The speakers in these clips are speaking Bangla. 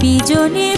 বিজনী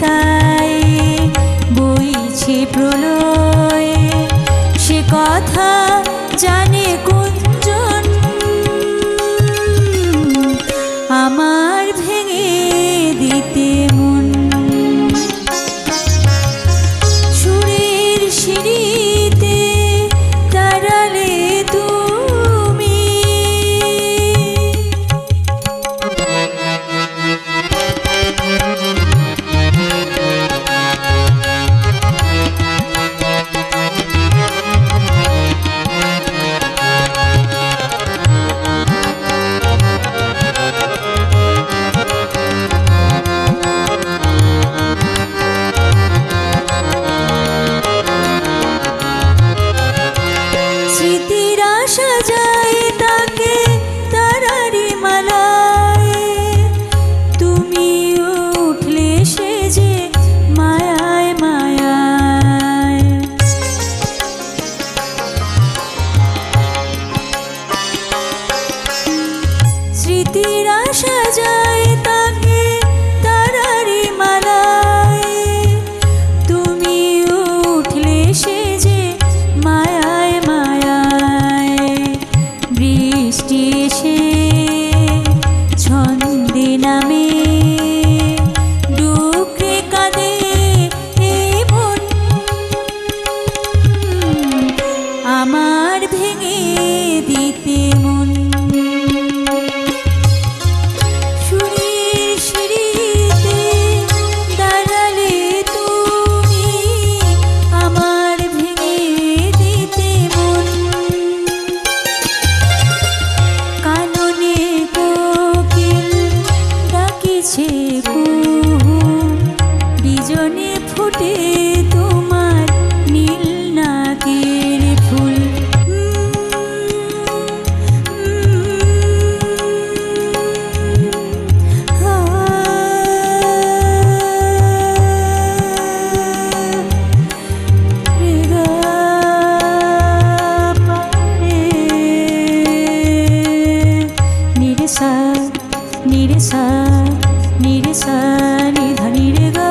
তাই বইছে প্রলয় সে বিজনে ফুটে তোমার নীল নাকের ফুল নিরসা নিরসা నిరస నిధ నిడగా